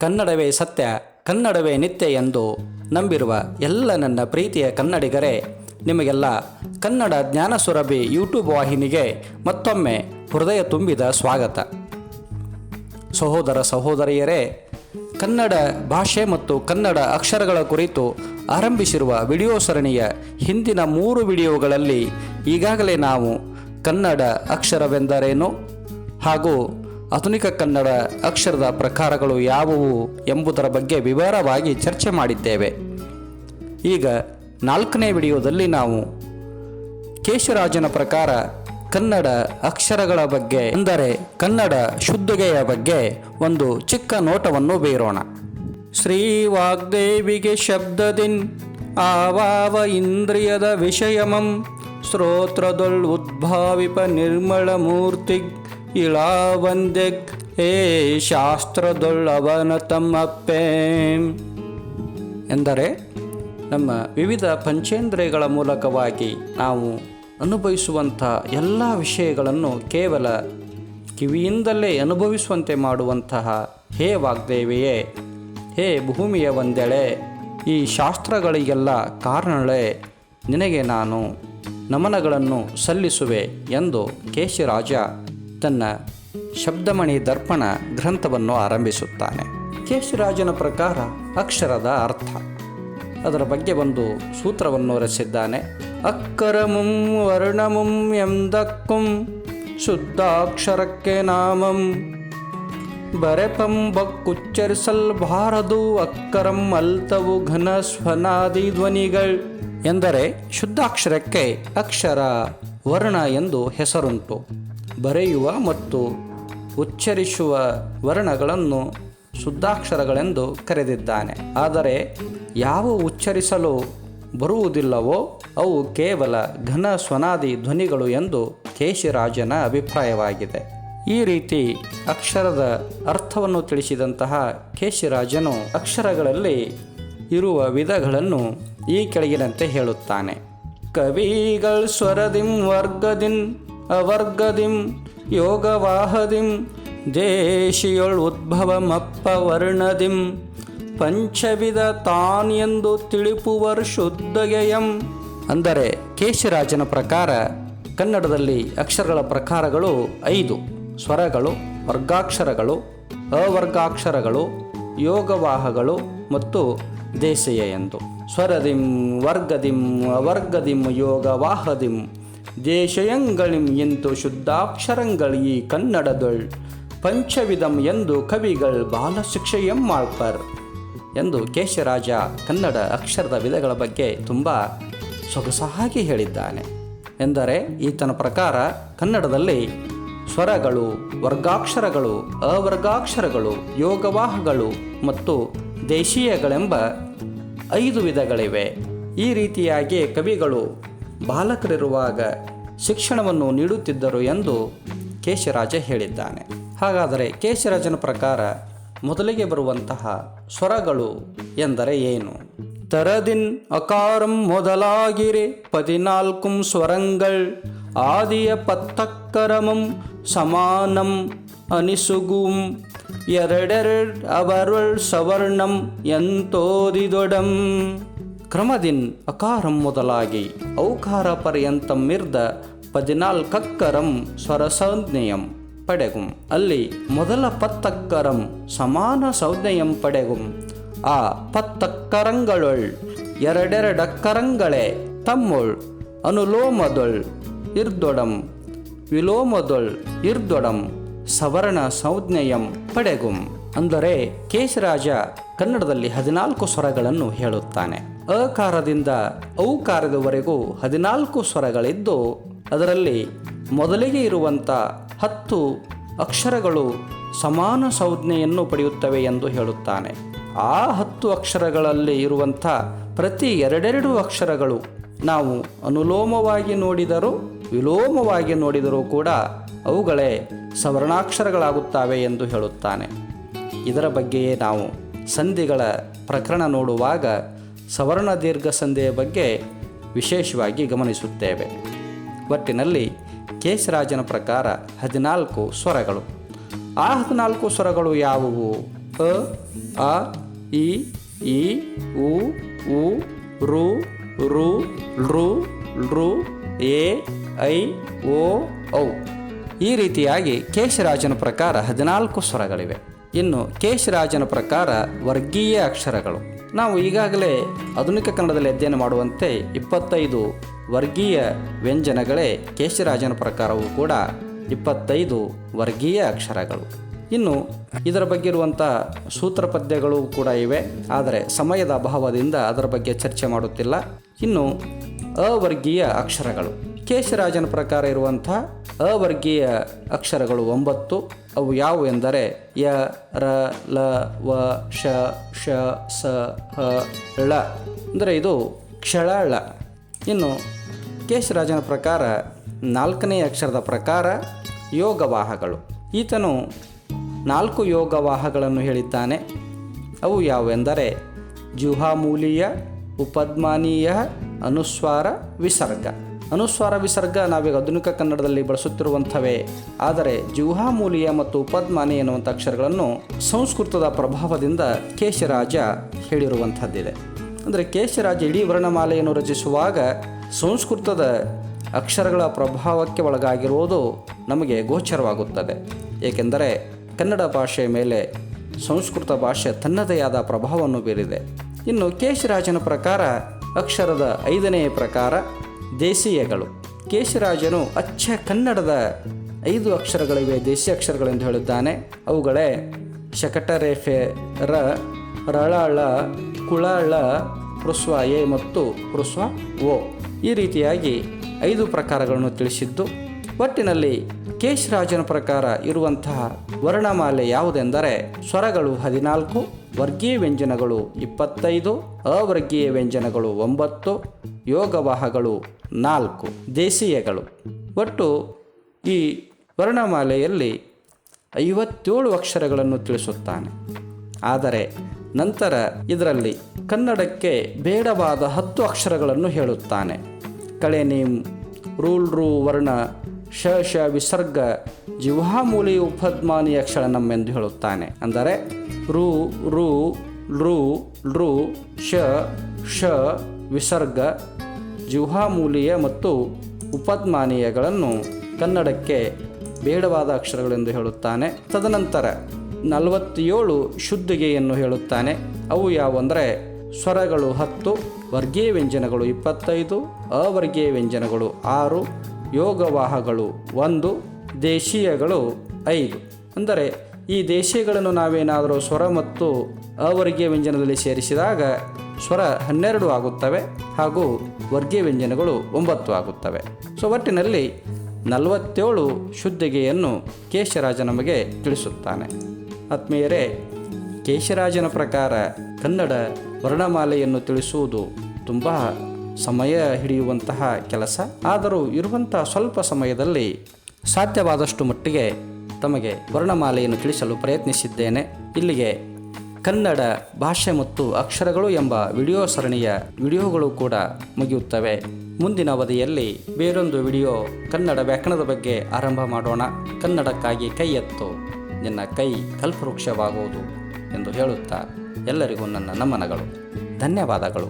ಕನ್ನಡವೇ ಸತ್ಯ, ಕನ್ನಡವೇ ನಿತ್ಯ ಎಂದು ನಂಬಿರುವ ಎಲ್ಲ ನನ್ನ ಪ್ರೀತಿಯ ಕನ್ನಡಿಗರೇ, ನಿಮಗೆಲ್ಲ ಕನ್ನಡ ಜ್ಞಾನ ಸುರಭಿ ಯೂಟ್ಯೂಬ್ ವಾಹಿನಿಗೆ ಮತ್ತೊಮ್ಮೆ ಹೃದಯ ತುಂಬಿದ ಸ್ವಾಗತ. ಸಹೋದರ ಸಹೋದರಿಯರೇ, ಕನ್ನಡ ಭಾಷೆ ಮತ್ತು ಕನ್ನಡ ಅಕ್ಷರಗಳ ಕುರಿತು ಆರಂಭಿಸಿರುವ ವಿಡಿಯೋ ಸರಣಿಯ ಹಿಂದಿನ ಮೂರು ವಿಡಿಯೋಗಳಲ್ಲಿ ಈಗಾಗಲೇ ನಾವು ಕನ್ನಡ ಅಕ್ಷರವೆಂದರೇನು ಹಾಗೂ ಆಧುನಿಕ ಕನ್ನಡ ಅಕ್ಷರದ ಪ್ರಕಾರಗಳು ಯಾವುವು ಎಂಬುದರ ಬಗ್ಗೆ ವಿವರವಾಗಿ ಚರ್ಚೆ ಮಾಡಿದ್ದೇವೆ. ಈಗ ನಾಲ್ಕನೇ ವಿಡಿಯೋದಲ್ಲಿ ನಾವು ಕೇಶರಾಜನ ಪ್ರಕಾರ ಕನ್ನಡ ಅಕ್ಷರಗಳ ಬಗ್ಗೆ ಅಂದರೆ ಕನ್ನಡ ಶುದ್ಧಗೆಯ ಬಗ್ಗೆ ಒಂದು ಚಿಕ್ಕ ನೋಟವನ್ನು ಬೀರೋಣ. ಶ್ರೀ ವಾಗ್ದೇವಿಗೆ ಶಬ್ದದಿನ್ ಆವಾವ ಇಂದ್ರಿಯದ ವಿಷಯಮಂ ಶ್ರೋತ್ರದೊಳ್ ಉದ್ಭಾವಿಪ ನಿರ್ಮಳ ಮೂರ್ತಿಗ್ ಇಳಾವಂದೆಗ್ ಏ ಶಾಸ್ತ್ರದೊಳ್ಳವನ ತಮ್ಮಪ್ಪೇಂ ಎಂದರೆ ನಮ್ಮ ವಿವಿಧ ಪಂಚೇಂದ್ರಿಯಗಳ ಮೂಲಕವಾಗಿ ನಾವು ಅನುಭವಿಸುವಂಥ ಎಲ್ಲ ವಿಷಯಗಳನ್ನು ಕೇವಲ ಕಿವಿಯಿಂದಲೇ ಅನುಭವಿಸುವಂತೆ ಮಾಡುವಂತಹ ಹೇ ವಾಗ್ದೇವಿಯೇ, ಹೇ ಭೂಮಿಯ ಒಂದೆಳೆ, ಈ ಶಾಸ್ತ್ರಗಳಿಗೆಲ್ಲ ಕಾರಣಳೆ. ನಿನಗೆ ನಾನು ನಮನಗಳನ್ನು ಸಲ್ಲಿಸುವೆ ಎಂದು ಕೇಶಿರಾಜ ತನ್ನ ಶಬ್ದಮಣಿ ದರ್ಪಣ ಗ್ರಂಥವನ್ನು ಆರಂಭಿಸುತ್ತಾನೆ. ಕೇಶಿರಾಜನ ಪ್ರಕಾರ ಅಕ್ಷರದ ಅರ್ಥ. ಅದರ ಬಗ್ಗೆ ಒಂದು ಸೂತ್ರವನ್ನು ರಚಿಸಿದ್ದಾನೆ. ಅಕ್ಕರಮುಂ ವರ್ಣಮುಂ ಎಂದಕ್ಕುಂ ಶುದ್ಧಾಕ್ಷರಕ್ಕೆ ನಾಮಂ. ಬರೆಪಂ ಬಕ್ಕುಚ್ಚರಿಸಲ್ ಬಾರದು ಅಕ್ಕರಂ ಅಲ್ತವು ಘನ ಸ್ವನಾದಿ ಧ್ವನಿಗಳ್ ಎಂದರೆ ಶುದ್ಧಾಕ್ಷರಕ್ಕೆ ಅಕ್ಷರ ವರ್ಣ ಎಂದು ಹೆಸರುಂಟು. ಬರೆಯುವ ಮತ್ತು ಉಚ್ಚರಿಸುವ ವರ್ಣಗಳನ್ನು ಶುದ್ಧಾಕ್ಷರಗಳೆಂದು ಕರೆದಿದ್ದಾನೆ. ಆದರೆ ಯಾವ ಉಚ್ಚರಿಸಲು ಬರುವುದಿಲ್ಲವೋ ಅವು ಕೇವಲ ಘನ ಸ್ವನಾದಿ ಧ್ವನಿಗಳು ಎಂದು ಕೇಶಿರಾಜನ ಅಭಿಪ್ರಾಯವಾಗಿದೆ. ಈ ರೀತಿ ಅಕ್ಷರದ ಅರ್ಥವನ್ನು ತಿಳಿಸಿದಂತಹ ಕೇಶಿರಾಜನು ಅಕ್ಷರಗಳಲ್ಲಿ ಇರುವ ವಿಧಗಳನ್ನು ಈ ಕೆಳಗಿನಂತೆ ಹೇಳುತ್ತಾನೆ. ಕವಿಗಳ್ ಸ್ವರದಿಂ ವರ್ಗದಿನ್ ಅವರ್ಗದಿಂ ಯೋಗವಾಹದಿಂ ದೇಶಿಯೊಳ್ ಉದ್ಭವಮಪ್ಪ ವರ್ಣದಿಂ ಪಂಚವಿಧ ತಾನ್ ಎಂದು ತಿಳಿಪುವರ್ ಶುದ್ಧಗೆಯಂ. ಅಂದರೆ ಕೇಶರಾಜನ ಪ್ರಕಾರ ಕನ್ನಡದಲ್ಲಿ ಅಕ್ಷರಗಳ ಪ್ರಕಾರಗಳು ಐದು. ಸ್ವರಗಳು, ವರ್ಗಾಕ್ಷರಗಳು, ಅವರ್ಗಾಕ್ಷರಗಳು, ಯೋಗವಾಹಗಳು ಮತ್ತು ದೇಸೆಯ ಎಂದು. ಸ್ವರದಿಂ, ವರ್ಗದಿಂ, ಅವರ್ಗದಿಂ, ಯೋಗವಾಹದಿಂ. ದೇಶಯಂಗಳಿಂ ಎಂದು ಶುದ್ಧಾಕ್ಷರಂಗಳಿ ಕನ್ನಡದೊಳ್. ಪಂಚವಿಧಂ ಎಂದು ಕವಿಗಳ್ ಬಾಲಶಿಕ್ಷೆಯಂ ಮಾಡ್ಪರ್. ಎಂದು ಕೇಶರಾಜ ಕನ್ನಡ ಅಕ್ಷರದ ವಿಧಗಳ ಬಗ್ಗೆ ತುಂಬ ಸೊಗಸಾಗಿ ಹೇಳಿದ್ದಾನೆ. ಎಂದರೆ ಈತನ ಪ್ರಕಾರ ಕನ್ನಡದಲ್ಲಿ ಸ್ವರಗಳು, ವರ್ಗಾಕ್ಷರಗಳು, ಅವರ್ಗಾಕ್ಷರಗಳು, ಯೋಗವಾಹಗಳು ಮತ್ತು ದೇಶೀಯಗಳೆಂಬ ಐದು ವಿಧಗಳಿವೆ. ಈ ರೀತಿಯಾಗಿ ಕವಿಗಳು ಬಾಲಕರಿರುವಾಗ ಶಿಕ್ಷಣವನ್ನು ನೀಡುತ್ತಿದ್ದರು ಎಂದು ಕೇಶರಾಜ ಹೇಳಿದ್ದಾನೆ. ಹಾಗಾದರೆ ಕೇಶರಾಜನ ಪ್ರಕಾರ ಮೊದಲಿಗೆ ಬರುವಂತಹ ಸ್ವರಗಳು ಎಂದರೆ ಏನು? ತರದಿನ್ ಅಕಾರಂ ಮೊದಲಾಗಿರೆ, ಪದಿನಾಲ್ಕು ಸ್ವರಂಗಳ್ ಆದಿಯ ಪತ್ತಕ್ಕರಮಂ ಸಮಾನಂ ಅನಿಸುಗುಂ, ಎರಡೆರಡ್ ಅವರಳ್ ಸವರ್ಣಂ ಎಂತೋದಿದೊಡಂ. ಕ್ರಮದಿನ್ ಅಕಾರಂ ಮೊದಲಾಗಿ, ಔಕಾರ ಪರ್ಯಂತ ಮಿರ್ದ ಪದಿನಾಲ್ಕಕ್ಕರಂ ಸ್ವರಸಂಜ್ಞೆಯಂ ಪಡೆಗುಂ. ಅಲ್ಲಿ ಮೊದಲ ಪತ್ತಕ್ಕರಂ ಸಮಾನ ಸಂಜ್ಞೆಯಂ ಪಡೆಗುಂ. ಆ ಪತ್ತಕ್ಕರಂಗಳೊಳ್ ಎರಡೆರಡಕ್ಕರಂಗಳೇ ತಮ್ಮೊಳ್ ಅನುಲೋಮದೊಳ್ ಇರ್ದೊಡಂ. ವಿಲೋಮದೊಳ್ ಇರ್ದೊಡಂ ಸವರ್ಣ ಸಂಜ್ಞೆಯಂ ಪಡೆಗುಂ. ಅಂದರೆ ಕೇಶರಾಜ ಕನ್ನಡದಲ್ಲಿ ಹದಿನಾಲ್ಕು ಸ್ವರಗಳನ್ನು ಹೇಳುತ್ತಾನೆ. ಅಕಾರದಿಂದ ಔಕಾರದವರೆಗೂ ಹದಿನಾಲ್ಕು ಸ್ವರಗಳಿದ್ದು, ಅದರಲ್ಲಿ ಮೊದಲಿಗೆ ಇರುವಂಥ ಹತ್ತು ಅಕ್ಷರಗಳು ಸಮಾನ ಸಂಜ್ಞೆಯನ್ನು ಪಡೆಯುತ್ತವೆ ಎಂದು ಹೇಳುತ್ತಾನೆ. ಆ ಹತ್ತು ಅಕ್ಷರಗಳಲ್ಲಿ ಇರುವಂಥ ಪ್ರತಿ ಎರಡೆರಡು ಅಕ್ಷರಗಳು ನಾವು ಅನುಲೋಮವಾಗಿ ನೋಡಿದರೂ, ವಿಲೋಮವಾಗಿ ನೋಡಿದರೂ ಕೂಡ ಅವುಗಳೇ ಸವರ್ಣಾಕ್ಷರಗಳಾಗುತ್ತವೆ ಎಂದು ಹೇಳುತ್ತಾನೆ. ಇದರ ಬಗ್ಗೆಯೇ ನಾವು ಸಂಧಿಗಳ ಪ್ರಕರಣ ನೋಡುವಾಗ ಸವರ್ಣ ದೀರ್ಘ ಸಂಧಿಯ ಬಗ್ಗೆ ವಿಶೇಷವಾಗಿ ಗಮನಿಸುತ್ತೇವೆ. ಒಟ್ಟಿನಲ್ಲಿ ಕೇಶರಾಜನ ಪ್ರಕಾರ ಹದಿನಾಲ್ಕು ಸ್ವರಗಳು. ಆ ಹದಿನಾಲ್ಕು ಸ್ವರಗಳು ಯಾವುವು? ಅ ಅ, ಇ ಇ, ಉ ಉ, ರು ರು ರು ರು, ಎ, ಐ, ಓ, ಔ. ಈ ರೀತಿಯಾಗಿ ಕೇಶರಾಜನ ಪ್ರಕಾರ ಹದಿನಾಲ್ಕು ಸ್ವರಗಳಿವೆ. ಇನ್ನು ಕೇಶರಾಜನ ಪ್ರಕಾರ ವರ್ಗೀಯ ಅಕ್ಷರಗಳು. ನಾವು ಈಗಾಗಲೇ ಆಧುನಿಕ ಕನ್ನಡದಲ್ಲಿ ಅಧ್ಯಯನ ಮಾಡುವಂತೆ ಇಪ್ಪತ್ತೈದು ವರ್ಗೀಯ ವ್ಯಂಜನಗಳೇ ಕೇಶರಾಜನ ಪ್ರಕಾರವೂ ಕೂಡ ಇಪ್ಪತ್ತೈದು ವರ್ಗೀಯ ಅಕ್ಷರಗಳು. ಇನ್ನು ಇದರ ಬಗ್ಗೆ ಇರುವಂಥ ಸೂತ್ರ ಪದ್ಯಗಳು ಕೂಡ ಇವೆ, ಆದರೆ ಸಮಯದ ಅಭಾವದಿಂದ ಅದರ ಬಗ್ಗೆ ಚರ್ಚೆ ಮಾಡುತ್ತಿಲ್ಲ. ಇನ್ನು ಅವರ್ಗೀಯ ಅಕ್ಷರಗಳು. ಕೇಶರಾಜನ ಪ್ರಕಾರ ಇರುವಂಥ ಅವರ್ಗೀಯ ಅಕ್ಷರಗಳು ಒಂಬತ್ತು ಅವು ಯಾವುವು ಎಂದರೆ ಯ, ರ, ಲ, ವ, ಶ ಶ, ಸ, ಹ, ಳ. ಅಂದರೆ ಇದು ಕ್ಷಳ ಇನ್ನು ಕೇಶರಾಜನ ಪ್ರಕಾರ ನಾಲ್ಕನೇ ಅಕ್ಷರದ ಪ್ರಕಾರ ಯೋಗವಾಹಗಳು ಈತನು ನಾಲ್ಕು ಯೋಗವಾಹಗಳನ್ನು ಹೇಳಿದ್ದಾನೆ. ಅವು ಯಾವುವೆಂದರೆ ಜುಹಾಮೂಲೀಯ, ಉಪದ್ಮಾನೀಯ, ಅನುಸ್ವಾರ, ವಿಸರ್ಗ. ಅನುಸ್ವಾರ ವಿಸರ್ಗ ನಾವೀಗ ಆಧುನಿಕ ಕನ್ನಡದಲ್ಲಿ ಬಳಸುತ್ತಿರುವಂಥವೇ. ಆದರೆ ಜುಹಾಮೂಲಿಯ ಮತ್ತು ಪದ್ಮಾನಿ ಎನ್ನುವಂಥ ಅಕ್ಷರಗಳನ್ನು ಸಂಸ್ಕೃತದ ಪ್ರಭಾವದಿಂದ ಕೇಶರಾಜ ಹೇಳಿರುವಂಥದ್ದಿದೆ. ಅಂದರೆ ಕೇಶರಾಜ ಇಡೀ ವರ್ಣಮಾಲೆಯನ್ನು ರಚಿಸುವಾಗ ಸಂಸ್ಕೃತದ ಅಕ್ಷರಗಳ ಪ್ರಭಾವಕ್ಕೆ ಒಳಗಾಗಿರುವುದು ನಮಗೆ ಗೋಚರವಾಗುತ್ತದೆ. ಏಕೆಂದರೆ ಕನ್ನಡ ಭಾಷೆಯ ಮೇಲೆ ಸಂಸ್ಕೃತ ಭಾಷೆ ತನ್ನದೇ ಆದ ಪ್ರಭಾವವನ್ನು ಬೀರಿದೆ. ಇನ್ನು ಕೇಶರಾಜನ ಪ್ರಕಾರ ಅಕ್ಷರದ ಐದನೆಯ ಪ್ರಕಾರ ದೇಸೀಯಗಳು ಕೇಶರಾಜನು ಅಚ್ಚ ಕನ್ನಡದ ಐದು ಅಕ್ಷರಗಳಿವೆ ದೇಸಿ ಅಕ್ಷರಗಳೆಂದು ಹೇಳಿದ್ದಾನೆ ಅವುಗಳೇ ಶಕಟರೇಫೆ, ರ, ರಳಳ, ಕುಳಳ ಪೃಸ್ವ ಎ ಮತ್ತು ಪೃಸ್ವ ಓ. ಈ ರೀತಿಯಾಗಿ ಐದು ಪ್ರಕಾರಗಳನ್ನು ತಿಳಿಸಿದ್ದು, ಒಟ್ಟಿನಲ್ಲಿ ಕೇಶರಾಜನ ಪ್ರಕಾರ ಇರುವಂತಹ ವರ್ಣಮಾಲೆ ಯಾವುದೆಂದರೆ ಸ್ವರಗಳು ಹದಿನಾಲ್ಕು, ವರ್ಗೀಯ ವ್ಯಂಜನಗಳು ಇಪ್ಪತ್ತೈದು, ಅವರ್ಗೀಯ ವ್ಯಂಜನಗಳು ಒಂಬತ್ತು, ಯೋಗವಾಹಗಳು ನಾಲ್ಕು ದೇಸೀಯಗಳು. ಒಟ್ಟು ಈ ವರ್ಣಮಾಲೆಯಲ್ಲಿ ಐವತ್ತೇಳು ಅಕ್ಷರಗಳನ್ನು ತಿಳಿಸುತ್ತಾನೆ. ಆದರೆ ನಂತರ ಇದರಲ್ಲಿ ಕನ್ನಡಕ್ಕೆ ಬೇಡವಾದ ಹತ್ತು ಅಕ್ಷರಗಳನ್ನು ಹೇಳುತ್ತಾನೆ. ಕಳೆ ನೀಮ್, ರೂಲ್ ರೂ ವರ್ಣ ಶ ಶ ವಿಸರ್ಗ ಜಿವಾಮೂಲಿ ಉಪದ್ಮಾನಿ ಅಕ್ಷರ ನಮ್ಮೆಂದು ಹೇಳುತ್ತಾನೆ. ಅಂದರೆ ರು ರು ರು ರು ಶ ಶ ವಿಸರ್ಗ ಜಿಹ್ವಾಮೂಲಿಯ ಮತ್ತು ಉಪದ್ಮಾನೀಯಗಳನ್ನು ಕನ್ನಡಕ್ಕೆ ಬೇಡವಾದ ಅಕ್ಷರಗಳೆಂದು ಹೇಳುತ್ತಾನೆ. ತದನಂತರ ನಲವತ್ತೇಳು ಶುದ್ಧಿಗೆಯನ್ನು ಹೇಳುತ್ತಾನೆ. ಅವು ಯಾವಂದರೆ ಸ್ವರಗಳು ಹತ್ತು ವರ್ಗೀಯ ವ್ಯಂಜನಗಳು ಇಪ್ಪತ್ತೈದು ಅವರ್ಗೀಯ ವ್ಯಂಜನಗಳು ಆರು, ಯೋಗವಾಹಗಳು ಒಂದು, ದೇಶೀಯಗಳು ಐದು. ಅಂದರೆ ಈ ದೇಶಗಳನ್ನು ನಾವೇನಾದರೂ ಸ್ವರ ಮತ್ತು ಅವರ್ಗೀಯ ವ್ಯಂಜನದಲ್ಲಿ ಸೇರಿಸಿದಾಗ ಸ್ವರ ಹನ್ನೆರಡು ಆಗುತ್ತವೆ ಹಾಗೂ ವರ್ಗೀಯ ವ್ಯಂಜನಗಳು ಒಂಬತ್ತು ಆಗುತ್ತವೆ. ಸೊ ಒಟ್ಟಿನಲ್ಲಿ ನಲವತ್ತೇಳು ಶುದ್ಧಿಗೆಯನ್ನು ಕೇಶರಾಜ ನಮಗೆ ತಿಳಿಸುತ್ತಾನೆ. ಆತ್ಮೀಯರೇ, ಕೇಶರಾಜನ ಪ್ರಕಾರ ಕನ್ನಡ ವರ್ಣಮಾಲೆಯನ್ನು ತಿಳಿಸುವುದು ತುಂಬ ಸಮಯ ಹಿಡಿಯುವಂತಹ ಕೆಲಸ. ಆದರೂ ಇರುವಂತಹ ಸ್ವಲ್ಪ ಸಮಯದಲ್ಲಿ ಸಾಧ್ಯವಾದಷ್ಟು ಮಟ್ಟಿಗೆ ತಮಗೆ ವರ್ಣಮಾಲೆಯನ್ನು ತಿಳಿಸಲು ಪ್ರಯತ್ನಿಸಿದ್ದೇನೆ. ಇಲ್ಲಿಗೆ ಕನ್ನಡ ಭಾಷೆ ಮತ್ತು ಅಕ್ಷರಗಳು ಎಂಬ ವಿಡಿಯೋ ಸರಣಿಯ ವಿಡಿಯೋಗಳು ಕೂಡ ಮುಗಿಯುತ್ತವೆ. ಮುಂದಿನ ಅವಧಿಯಲ್ಲಿ ಬೇರೊಂದು ವಿಡಿಯೋ ಕನ್ನಡ ವ್ಯಾಕರಣದ ಬಗ್ಗೆ ಆರಂಭ ಮಾಡೋಣ. ಕನ್ನಡಕ್ಕಾಗಿ ಕೈ ಎತ್ತು. ನಿನ್ನ ಕೈ ಕಲ್ಪವೃಕ್ಷವಾಗುವುದು ಎಂದು ಹೇಳುತ್ತಾ ಎಲ್ಲರಿಗೂ ನನ್ನ ನಮನಗಳು. ಧನ್ಯವಾದಗಳು.